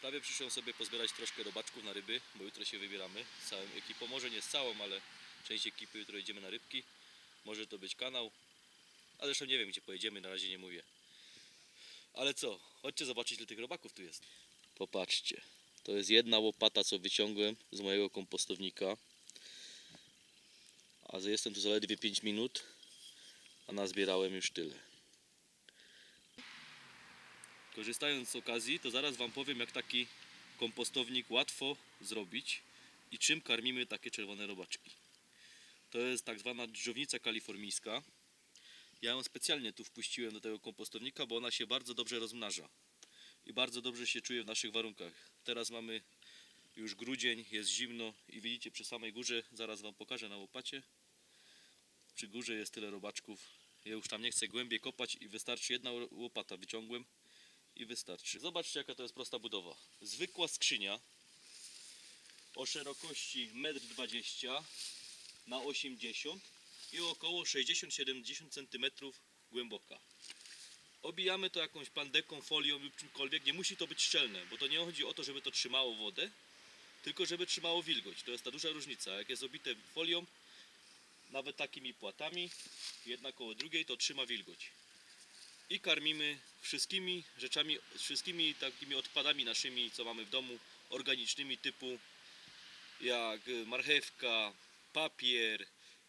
Prawie przyszłem sobie pozbierać troszkę robaczków na ryby, bo jutro się wybieramy z całą ekipą. Może nie z całą, ale część ekipy jutro idziemy na rybki. Może to być kanał, a zresztą nie wiem gdzie pojedziemy, na razie nie mówię. Ale co, chodźcie zobaczyć ile tych robaków tu jest. Popatrzcie, to jest jedna łopata co wyciągłem z mojego kompostownika. A jestem tu zaledwie 5 minut, a nazbierałem już tyle. Korzystając z okazji, to zaraz Wam powiem, jak taki kompostownik łatwo zrobić i czym karmimy takie czerwone robaczki. To jest tak zwana dżdżownica kalifornijska. Ja ją specjalnie tu wpuściłem do tego kompostownika, bo ona się bardzo dobrze rozmnaża i bardzo dobrze się czuje w naszych warunkach. Teraz mamy już grudzień, jest zimno i widzicie przy samej górze, zaraz Wam pokażę na łopacie, przy górze jest tyle robaczków. Ja już tam nie chcę głębiej kopać i wystarczy jedna łopata wyciągłem i wystarczy. Zobaczcie jaka to jest prosta budowa. Zwykła skrzynia o szerokości 1,20 m na 80 i około 60-70 cm głęboka. Obijamy to jakąś pandeką, folią lub czymkolwiek. Nie musi to być szczelne, bo to nie chodzi o to, żeby to trzymało wodę, tylko żeby trzymało wilgoć. To jest ta duża różnica. Jak jest obite folią, nawet takimi płatami, jedna koło drugiej, to trzyma wilgoć i karmimy wszystkimi rzeczami, wszystkimi takimi odpadami naszymi, co mamy w domu, organicznymi typu jak marchewka, papier,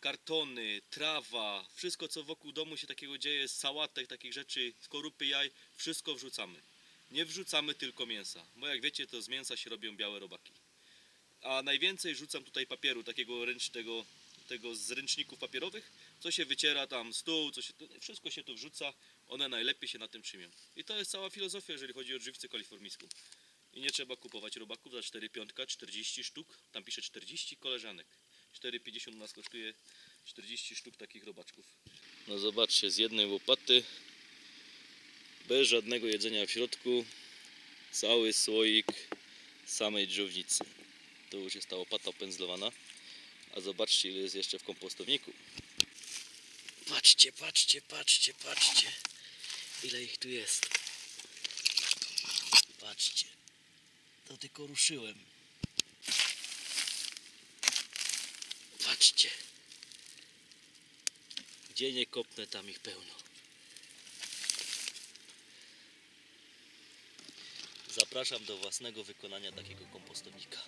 kartony, trawa, wszystko co wokół domu się takiego dzieje, sałatek, takich rzeczy, skorupy jaj, wszystko wrzucamy. Nie wrzucamy tylko mięsa, bo jak wiecie to z mięsa się robią białe robaki. A najwięcej rzucam tutaj papieru, takiego tego z ręczników papierowych, co się wyciera tam stół, co się, wszystko się tu wrzuca, one najlepiej się na tym trzymią. I to jest cała filozofia, jeżeli chodzi o żywicę kalifornijską. I nie trzeba kupować robaków za 4 piątka, 40 sztuk, tam pisze 40 koleżanek. 4,50 u nas kosztuje 40 sztuk takich robaczków. No zobaczcie, z jednej łopaty, bez żadnego jedzenia w środku, cały słoik samej dżownicy. To już jest ta łopata opędzlowana. A zobaczcie ile jest jeszcze w kompostowniku. Patrzcie, patrzcie, patrzcie, patrzcie. Ile ich tu jest. Patrzcie. To tylko ruszyłem. Patrzcie. Gdzie nie kopnę, tam ich pełno. Zapraszam do własnego wykonania takiego kompostownika.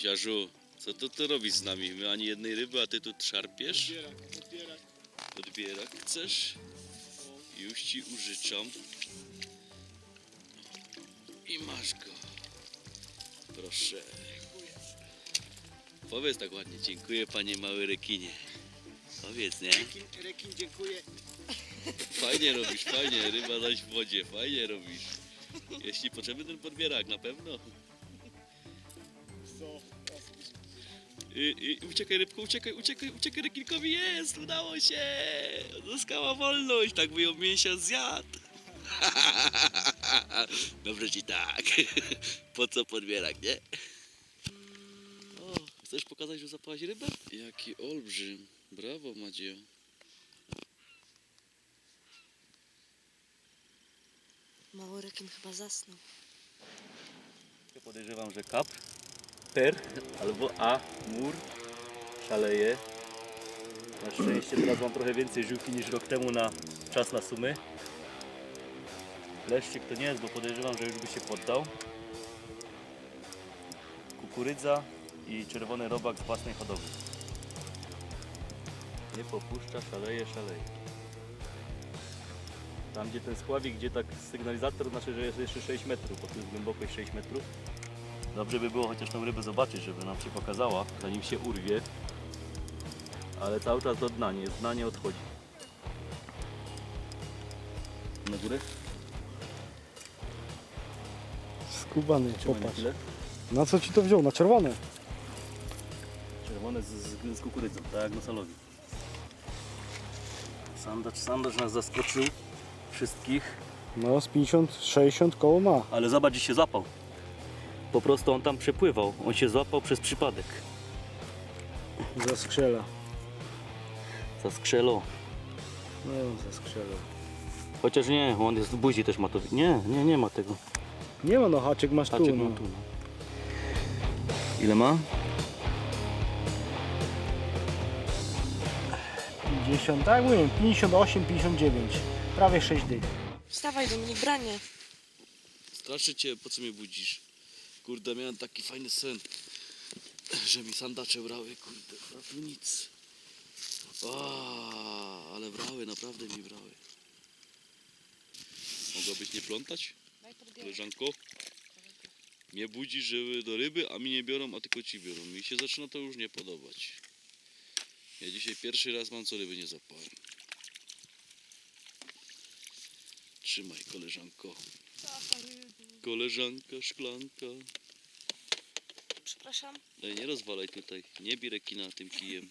Insiarzu, co ty tu robisz z nami? My ani jednej ryby, a ty tu szarpiesz? Odbierak, odbierak. Odbierak chcesz? Już ci użyczam. I masz go. Proszę. Powiedz tak ładnie, dziękuję panie mały rekinie. Powiedz, nie? Rekin, rekin dziękuję. Fajnie robisz, fajnie, ryba zaś w wodzie, fajnie robisz. Jeśli potrzebny ten podbierak, na pewno. I, i, uciekaj rybko, uciekaj, uciekaj, uciekaj rekinkowi, jest, udało się! Zyskała wolność, tak by ją mięsia zjadł. Dobrze ci tak. Po co podbierak, nie? O, chcesz pokazać, że zapałaś rybę? Jaki olbrzym. Brawo, Madzio. Mały rekin chyba zasnął. Ja podejrzewam, że kap, per albo a, mur szaleje. Na szczęście teraz mam trochę więcej żyłki niż rok temu na czas na sumy. Leszczyk to nie jest, bo podejrzewam, że już by się poddał. Kukurydza i czerwony robak z własnej hodowli. Nie popuszcza, szaleje, szaleje. Tam gdzie ten spławik, gdzie tak sygnalizator znaczy, że jest jeszcze 6 metrów, bo tu jest głębokość 6 metrów. Dobrze by było chociaż tą rybę zobaczyć, żeby nam się pokazała, zanim się urwie. Ale cały czas do dna, nie, z dna nie odchodzi. Na górę? Skubany, Trzymaj na popatrz. chwilę. Na co ci to wziął? Na czerwone? Czerwone z, z, z kukurydzą, tak jak na salowi. Sandacz, sandacz nas zaskoczył wszystkich. No z 50, 60 koło ma. Ale zobacz, gdzie się zapał. Po prostu on tam przepływał. On się złapał przez przypadek. Zaskrzela. Za skrzelo. No ja ze skrzelą. Chociaż nie, on jest w buzi też ma to. Nie, nie, nie ma tego. Nie ma no, haczyk masz Haczyk tu. ma No. tu. no. Ile ma? 50, tak mówiłem, 58, 59. Prawie 6 dych. Wstawaj Dominik, branie. Straszę cię, po co mnie budzisz? Kurde, miałem taki fajny sen, że mi sandacze brały, kurde, a tu nic. A, ale brały, naprawdę mi brały. Mogłabyś nie plątać, koleżanko? Mnie budzi, żeby do ryby, a mi nie biorą, a tylko ci biorą. Mi się zaczyna to już nie podobać. Ja dzisiaj pierwszy raz mam co ryby nie zapałem. Trzymaj, koleżanko. Koleżanka, szklanka. Przepraszam. Ej, nie rozwalaj tutaj. Nie bij rekina tym kijem.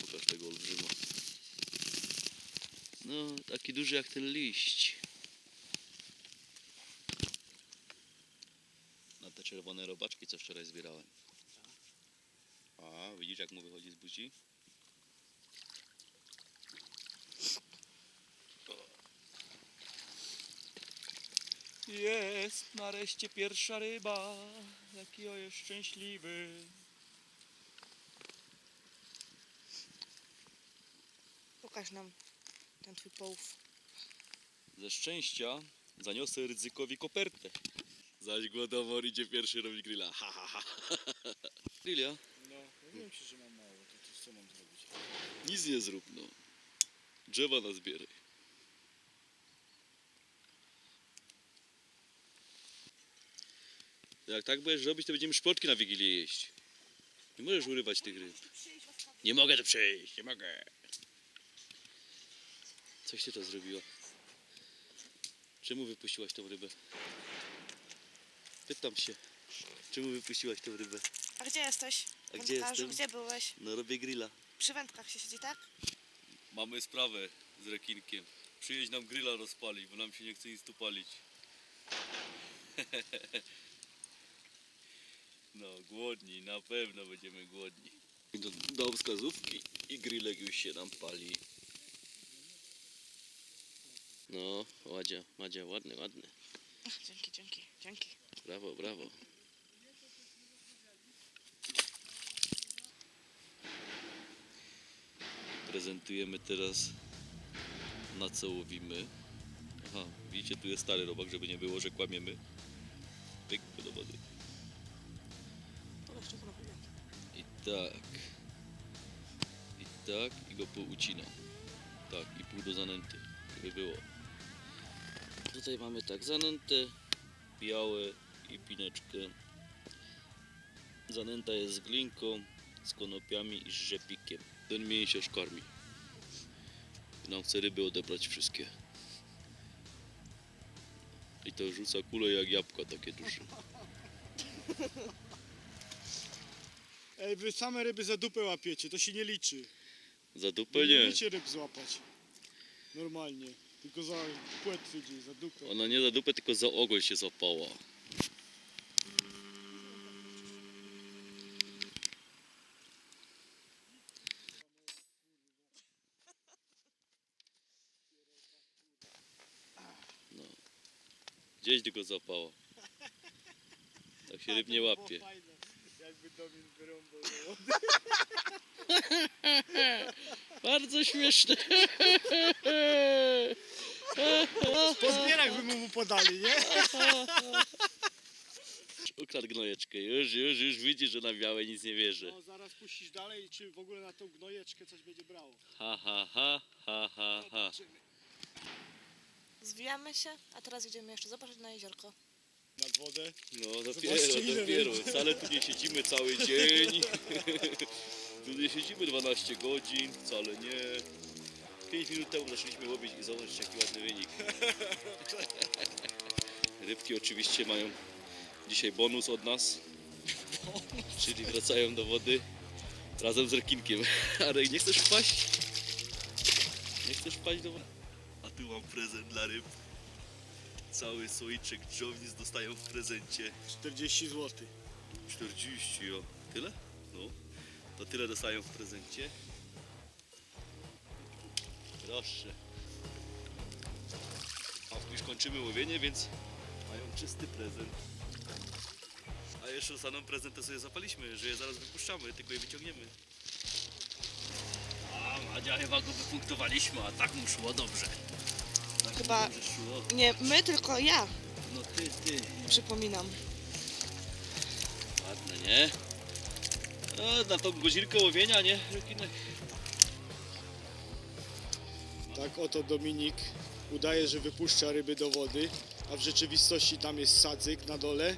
Pokaż tego olbrzyma. No, taki duży jak ten liść. Na te czerwone robaczki, co wczoraj zbierałem. A, widzisz jak mu wychodzi z buzi? Jest nareszcie pierwsza ryba. Jaki ja jest szczęśliwy. Pokaż nam ten twój połów. Ze szczęścia zaniosę ryzykowi kopertę. Zaś Głodomor idzie pierwszy robić grilla. Ha, ha, ha. Grilla? No, mówiłem ci, że mam mało, to co mam zrobić? Nic nie zrób, no. Drzewa nazbieraj. Jak tak będziesz robić, to będziemy szpotki na Wigilię jeść. Nie możesz urywać tych ryb. Nie mogę tu przyjść, nie mogę. Coś ty to zrobiła. Czemu wypuściłaś tą rybę? Pytam się. Czemu wypuściłaś tą rybę? A gdzie jesteś? A gdzie Wędkarzu, jestem? Gdzie byłeś? No robię grilla. Przy wędkach się siedzi, tak? Mamy sprawę z rekinkiem. Przyjedź nam grilla rozpalić, bo nam się nie chce nic tu palić. No, głodni, na pewno będziemy głodni. Do, do wskazówki i grillek już się nam pali. No, Ładzia, Madzia, ładny, ładny. Dzięki, dzięki, dzięki. Brawo, brawo. Prezentujemy teraz na co łowimy. Aha, widzicie, tu jest stary robak, żeby nie było, że kłamiemy. Pyk do wody. I tak. I tak, i go pół ucinam. Tak, i pół do zanęty, żeby było. Tutaj mamy tak zanętę, białe i pineczkę. Zanęta jest z glinką, z konopiami i z rzepikiem. Ten mięsiarz karmi. Nam chce ryby odebrać wszystkie. I to rzuca kule jak jabłka takie duże. Ej, wy same ryby za dupę łapiecie, to się nie liczy. Za Nie dupę nie. umiecie ryb złapać. Normalnie. Tylko za płetwy gdzieś, za dupę. Ona nie za dupę, tylko za ogoń się złapała. No. Gdzieś tylko złapała. Tak się ryb nie łapie. Jakby Domin wyrąbał do Bardzo śmieszne. Po zbierach by mu podali, nie? Ukradł gnojeczkę. Już, już, już widzi, że na białe nic nie wierzy. No, zaraz puścisz dalej, czy w ogóle na tą gnojeczkę coś będzie brało. Ha, ha, ha, ha, ha, ha. Zwijamy się, a teraz idziemy jeszcze zobaczyć na jeziorko. Nad wodę. No dopiero, Zobaczcie, ile dopiero. ryb. Wcale tu nie siedzimy cały dzień. tu nie siedzimy 12 godzin, wcale nie. 5 minut temu zaczęliśmy łowić i zobaczcie jaki ładny wynik. Rybki oczywiście mają dzisiaj bonus od nas. Czyli wracają do wody razem z rekinkiem. Ale nie chcesz wpaść? Nie chcesz wpaść do wody? A tu mam prezent dla ryb. Cały słoiczek dżownic dostają w prezencie. 40 zł. 40, o. Tyle? No. To tyle dostają w prezencie. Proszę. A już kończymy łowienie, więc mają czysty prezent. A jeszcze dostaną prezent, to sobie zapaliśmy, że je zaraz wypuszczamy, tylko je wyciągniemy. A Madzia chyba go wypunktowaliśmy, a tak mu szło dobrze. Chyba-. Nie my, tylko ja, No ty, ty. przypominam. Ładne, nie? No, na tą godzinkę łowienia, nie? Rekinek. Tak oto Dominik udaje, że wypuszcza ryby do wody, a w rzeczywistości tam jest sadzyk na dole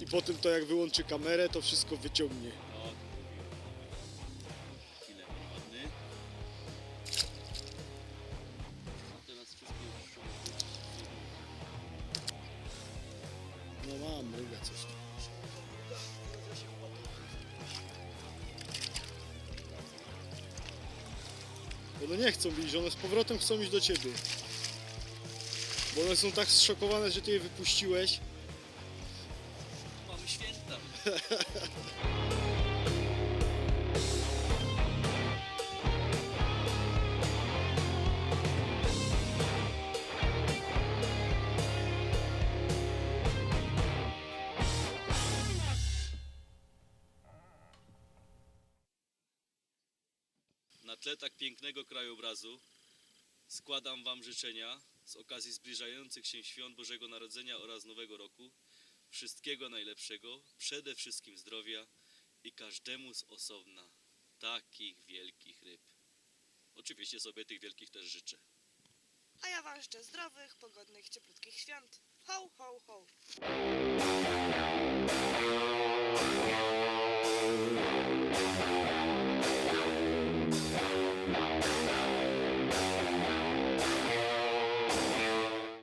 i potem to jak wyłączy kamerę, to wszystko wyciągnie. One nie chcą iść, one z powrotem chcą iść do ciebie. Bo one są tak zszokowane, że ty je wypuściłeś. Mamy święta. Na tle tak pięknego krajobrazu składam Wam życzenia z okazji zbliżających się świąt Bożego Narodzenia oraz Nowego Roku. Wszystkiego najlepszego, przede wszystkim zdrowia i każdemu z osobna takich wielkich ryb. Oczywiście sobie tych wielkich też życzę. A ja Wam życzę zdrowych, pogodnych, cieplutkich świąt. Ho, ho, ho! Thank you. Thank you.